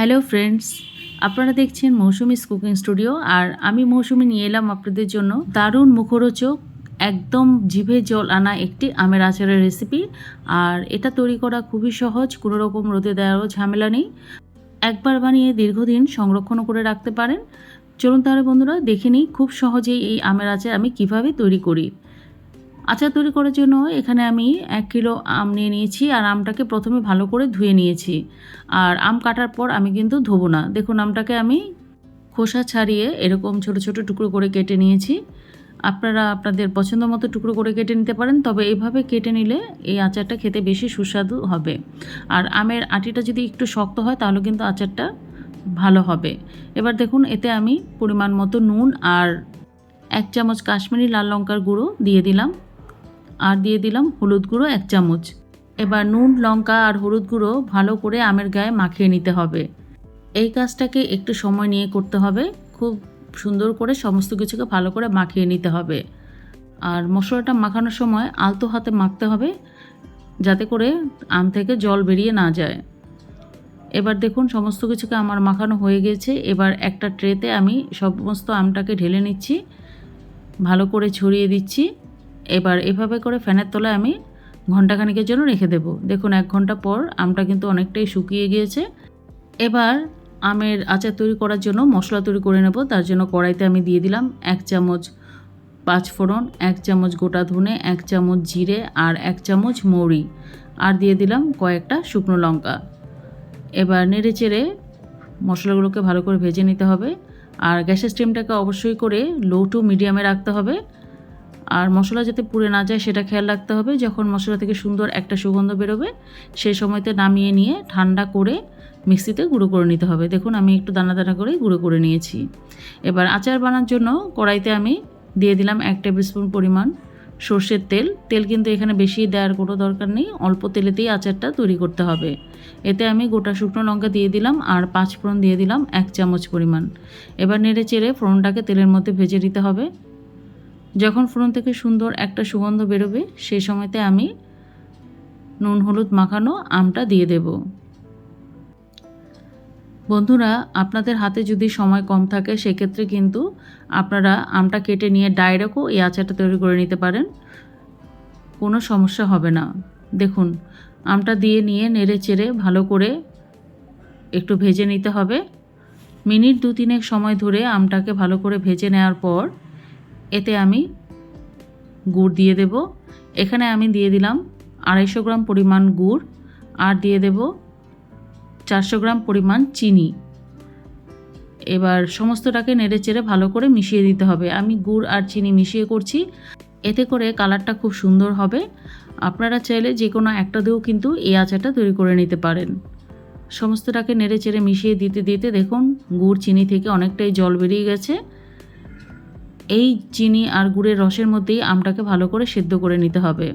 Hello friends আপনারা দেখছেন Mousumi's cooking studio আর আমি মৌসুমি নিয়ে এলাম আপনাদের জন্য দারুণ মুখরোচক, একদম জিভে জল আনা একটি আমের আচারের রেসিপি আর এটা তৈরি করা খুবই সহজ, কোনো রকম রোদে দেওয়ারও ঝামেলা নেই। একবার বানিয়ে দীর্ঘদিন সংরক্ষণ করে রাখতে পারেন। চলুন তাহলে বন্ধুরা, দেখে নিই খুব সহজেই এই আমের আচার আমি কীভাবে তৈরি করি। আচার তৈরি করার জন্য এখানে আমি এক কিলো আম নিয়ে নিয়েছি আর আমটাকে প্রথমে ভালো করে ধুয়ে নিয়েছি। আর আম কাটার পর আমি কিন্তু ধোবো না। দেখুন, আমটাকে আমি খোসা ছাড়িয়ে এরকম ছোট ছোট টুকরো করে কেটে নিয়েছি। আপনারা আপনাদের পছন্দ মতো টুকরো করে কেটে নিতে পারেন, তবে এইভাবে কেটে নিলে এই আচারটা খেতে বেশি সুস্বাদু হবে। আর আমের আটিটা যদি একটু শক্ত হয়, তাহলে কিন্তু আচারটা ভালো হবে। এবার দেখুন, এতে আমি পরিমাণ মতো নুন আর এক চামচ কাশ্মীরি লাল লঙ্কার গুঁড়ো দিয়ে দিলাম। আর দিয়ে দিলাম হলুদ গুঁড়ো এক চামচ। এবার নুন, লঙ্কা আর হলুদ গুঁড়ো ভালো করে আমের গায়ে মাখিয়ে নিতে হবে। এই কাজটাকে একটু সময় নিয়ে করতে হবে। খুব সুন্দর করে সমস্ত কিছুকে ভালো করে মাখিয়ে নিতে হবে। আর মশলাটা মাখানোর সময় আলতো হাতে মাখতে হবে, যাতে করে আম থেকে জল বেরিয়ে না যায়। এবার দেখুন সমস্ত কিছুকে আমার মাখানো হয়ে গেছে। এবার একটা ট্রেতে আমি সমস্ত আমটাকে ঢেলে নিচ্ছি। ভালো করে ছড়িয়ে দিচ্ছি। এবার এভাবে করে ফ্যানের তলায় আমি ঘন্টাখানিকের জন্য রেখে দেব। দেখুন, এক ঘণ্টা পর আমটা কিন্তু অনেকটাই শুকিয়ে গিয়েছে। এবার আমের আচার তৈরি করার জন্য মশলা তৈরি করে নেব। তার জন্য কড়াইতে আমি দিয়ে দিলাম এক চামচ পাঁচ ফোড়ন, এক চামচ গোটা ধনে, এক চামচ জিরে আর এক চামচ মৌরি আর দিয়ে দিলাম কয়েকটা শুকনো লঙ্কা। এবার নেড়ে চেড়ে মশলাগুলোকে ভালো করে ভেজে নিতে হবে। আর গ্যাসের স্টিমটাকে অবশ্যই করে লো টু মিডিয়ামে রাখতে হবে। আর মশলা যাতে পুড়ে না যায় সেটা খেয়াল রাখতে হবে। যখন মশলা থেকে সুন্দর একটা সুগন্ধ বেরোবে, সেই সময়তে নামিয়ে নিয়ে ঠান্ডা করে মিক্সিতে গুঁড়ো করে নিতে হবে। দেখুন, আমি একটু দানা দানা করে গুঁড়ো করে নিয়েছি। এবার আচার বানার জন্য কড়াইতে আমি দিয়ে দিলাম এক টেবিল স্পুন পরিমাণ সর্ষের তেল। তেল কিন্তু এখানে বেশি দেওয়ার কোনো দরকার নেই, অল্প তেলেতেই আচারটা তৈরি করতে হবে। এতে আমি গোটা শুকনো লঙ্কা দিয়ে দিলাম আর পাঁচ ফোড়ন দিয়ে দিলাম এক চামচ পরিমাণ। এবার নেড়ে চেড়ে ফোড়নটাকে তেলের মধ্যে ভেজে নিতে হবে। যখন ফোড়ন থেকে সুন্দর একটা সুগন্ধ বেরোবে সেই সময়তে আমি নুন, হলুদ মাখানো আমটা দিয়ে দেব। বন্ধুরা, আপনাদের হাতে যদি সময় কম থাকে, সেক্ষেত্রে কিন্তু আপনারা আমটা কেটে নিয়ে ডাইরেক্টও এই আচারটা তৈরি করে নিতে পারেন। কোনো সমস্যা হবে না। দেখুন, আমটা দিয়ে নিয়ে নেড়ে চেড়ে ভালো করে একটু ভেজে নিতে হবে। মিনিট দু তিনেক সময় ধরে আমটাকে ভালো করে ভেজে নেওয়ার পর এতে আমি গুড় দিয়ে দেব। এখানে আমি দিয়ে দিলাম আড়াইশো গ্রাম পরিমাণ গুড় আর দিয়ে দেব চারশো গ্রাম পরিমাণ চিনি। এবার সমস্তটাকে নেড়ে চেড়ে ভালো করে মিশিয়ে দিতে হবে। আমি গুড় আর চিনি মিশিয়ে করছি। এতে করে কালারটা খুব সুন্দর হবে। আপনারা চাইলে যে কোনো একটা দিয়েও কিন্তু এই আচারটা তৈরি করে নিতে পারেন। সমস্তটাকে নেড়ে চেড়ে মিশিয়ে দিতে দিতে দেখুন, গুড় চিনি থেকে অনেকটাই জল বেরিয়ে গেছে। এই চিনি আর গুড়ের রসের মধ্যেই আমটাকে ভালো করে সেদ্ধ করে নিতে হবে।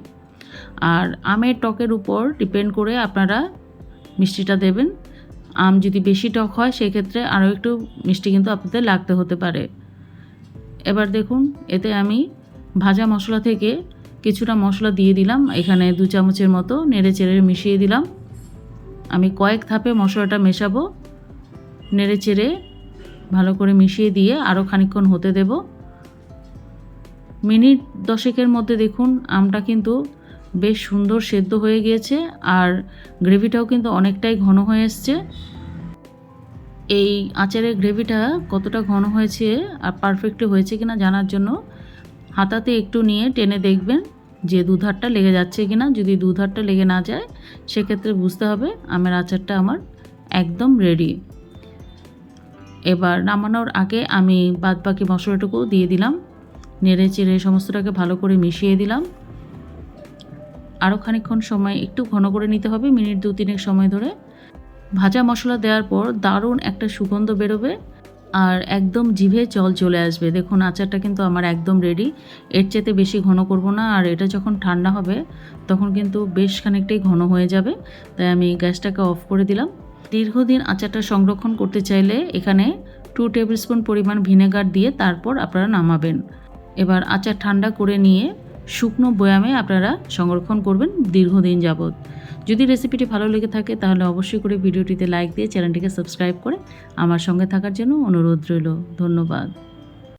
আর আমের টকের উপর ডিপেন্ড করে আপনারা মিষ্টিটা দেবেন। আম যদি বেশি টক হয়, সেক্ষেত্রে আরও একটু মিষ্টি কিন্তু আপনাদের লাগতে হতে পারে। এবার দেখুন, এতে আমি ভাজা মশলা থেকে কিছুটা মশলা দিয়ে দিলাম। এখানে দু চামচের মতো নেড়ে চেড়ে মিশিয়ে দিলাম। আমি কয়েক ধাপে মশলাটা মেশাবো। নেড়ে চেড়ে ভালো করে মিশিয়ে দিয়ে আরও খানিকক্ষণ হতে দেবো। মিনিট দশেকের মধ্যে দেখুন, আমটা কিন্তু বেশ সুন্দর সেদ্ধ হয়ে গিয়েছে আর গ্রেভিটাও কিন্তু অনেকটাই ঘন হয়ে এসছে। এই আচারের গ্রেভিটা কতটা ঘন হয়েছে আর পারফেক্টলি হয়েছে কিনা জানার জন্য হাতাতে একটু নিয়ে টেনে দেখবেন যে দুধারটা লেগে যাচ্ছে কিনা। যদি দুধারটা লেগে না যায়, সেক্ষেত্রে বুঝতে হবে আমের আচারটা আমার একদম রেডি। এবার নামানোর আগে আমি বাদবাকি মশলাটুকু দিয়ে দিলাম। নেড়ে চেড়ে সমস্তটাকে ভালো করে মিশিয়ে দিলাম। আরও খানিকক্ষণ সময় একটু ঘন করে নিতে হবে, মিনিট দু তিনেক সময় ধরে। ভাজা মশলা দেওয়ার পর দারুণ একটা সুগন্ধ বেরোবে আর একদম জিভে জল চলে আসবে। দেখুন, আচারটা কিন্তু আমার একদম রেডি এর চেতে বেশি ঘন করব না আর এটা যখন ঠান্ডা হবে, তখন কিন্তু বেশ খানিকটাই ঘন হয়ে যাবে। তাই আমি গ্যাসটাকে অফ করে দিলাম। দীর্ঘদিন আচারটা সংরক্ষণ করতে চাইলে এখানে টু টেবিল স্পুন পরিমাণ ভিনেগার দিয়ে তারপর আপনারা নামাবেন। এবার আচার ঠান্ডা করে নিয়ে শুকনো বয়ামে আপনারা সংরক্ষণ করবেন দীর্ঘদিন যাবৎ। যদি রেসিপিটি ভালো লেগে থাকে তাহলে অবশ্যই করে ভিডিওটিতে লাইক দিয়ে চ্যানেলটিকে সাবস্ক্রাইব করে আমার সঙ্গে থাকার জন্য অনুরোধ রইল। ধন্যবাদ।